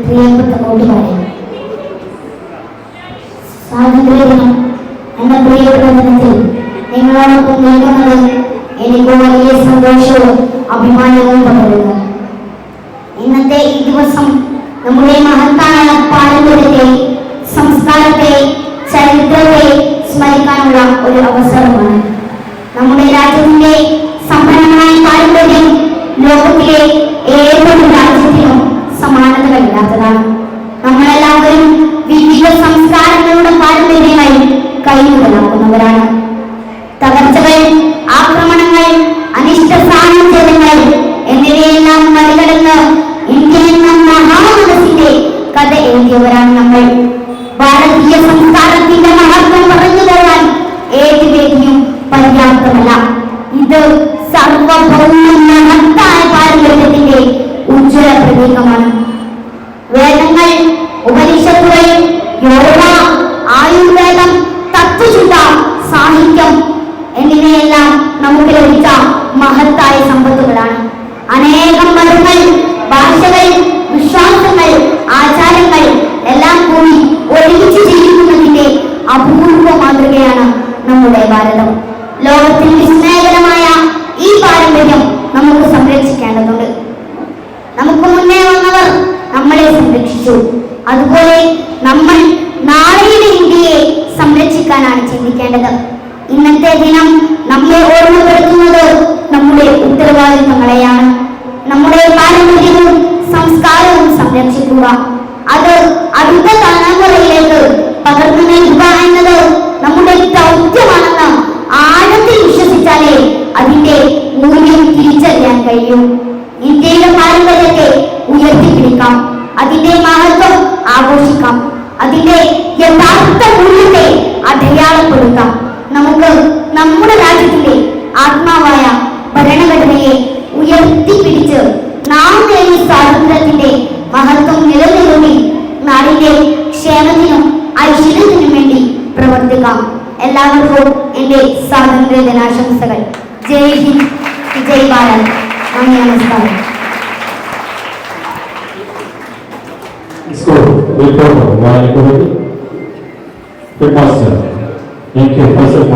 പ്രിയപ്പെട്ട കൂട്ടുകാരെ സ്വാതന്ത്ര്യദിനം പ്രിയപ്പെട്ട ദിനത്തിൽ നിങ്ങളോടൊപ്പം നിൽക്കുന്നത് എനിക്ക് വലിയ സന്തോഷവും അഭിമാനവും ഇന്നത്തെ ഈ ദിവസം നമ്മുടെ മഹത്തായ സംസ്കാരത്തെ ചരിത്രത്തെ സ്മരിക്കാനുള്ള ഒരു അവസരമാണ്. നമ്മുടെ രാജ്യത്തിന്റെ സമ്പന്നമായ പാരമ്പര്യം ലോകത്തിലെ ഏതൊരു എഴുതിയവരാണ് നമ്മൾ. ഭാരതീയ സംസ്കാരത്തിന്റെ മഹത്വം പറഞ്ഞു തരാൻ ഏത് വേദിയും പര്യാപ്തമല്ല. ഇത് സർവഭൗമ മഹത്തായ പാരമ്പര്യത്തിന്റെ ഉജ്ജ്വല പ്രതീകമാണ്. വേദങ്ങൾ ഉപനിഷത്തുകൾ യോഗ ആയുർവേദം തത്വചിന്ത സാഹിത്യം എന്നിവയെല്ലാം നമുക്ക് ലഭിച്ച മഹത്തായ സമ്പത്തുകളാണ്. ഭാരതം ലോകത്തിൽ വിസ്മയകരമായ ഈ പാരമ്പര്യം നമുക്ക് സംരക്ഷിക്കേണ്ടതുണ്ട്. നമുക്ക് മുന്നേ വന്നവർ നമ്മളെ സംരക്ഷിച്ചു. അതുപോലെ നമ്മൾ നാളെയുടെ ഇന്ത്യയെ സംരക്ഷിക്കാനാണ് ചിന്തിക്കേണ്ടത്. ഇന്നത്തെ ദിനം നമ്മെ ഓർമ്മപ്പെടുത്തുന്നത് നമ്മുടെ ഉത്തരവാദിത്തങ്ങളെയാണ്. നമ്മുടെ പാരമ്പര്യവും സംസ്കാരവും സംരക്ഷിക്കുക. അത് അടുത്ത തിരിച്ചറിയാൻ ഇന്ത്യയുടെ പാരമ്പര്യത്തെ ഉയർത്തിപ്പിടിക്കാം. അതിന്റെ മഹത്വം ആഘോഷിക്കാം. അതിന്റെ യഥാർത്ഥ മൂല്യത്തെ അടയാളപ്പെടുത്താം. നമുക്ക് നമ്മുടെ രാജ്യത്തിന്റെ ആത്മാവായ ഭരണഘടനയെ ഉയർത്തിപ്പിടിച്ച് നാം നേടിയ സ്വാതന്ത്ര്യത്തിന്റെ മഹത്വം നിലനിർത്തി നാടിന്റെ ക്ഷേമത്തിനും ഐശ്വര്യത്തിനും വേണ്ടി പ്രവർത്തിക്കാം. എല്ലാവർക്കും എന്റെ സ്വാതന്ത്ര്യ ദിനാശംസകൾ ജയ് ഹിന്ദ്. ജയ് Bharat. Ani Ana Stavić. Skoro, we come on, my equality. The master, in the first of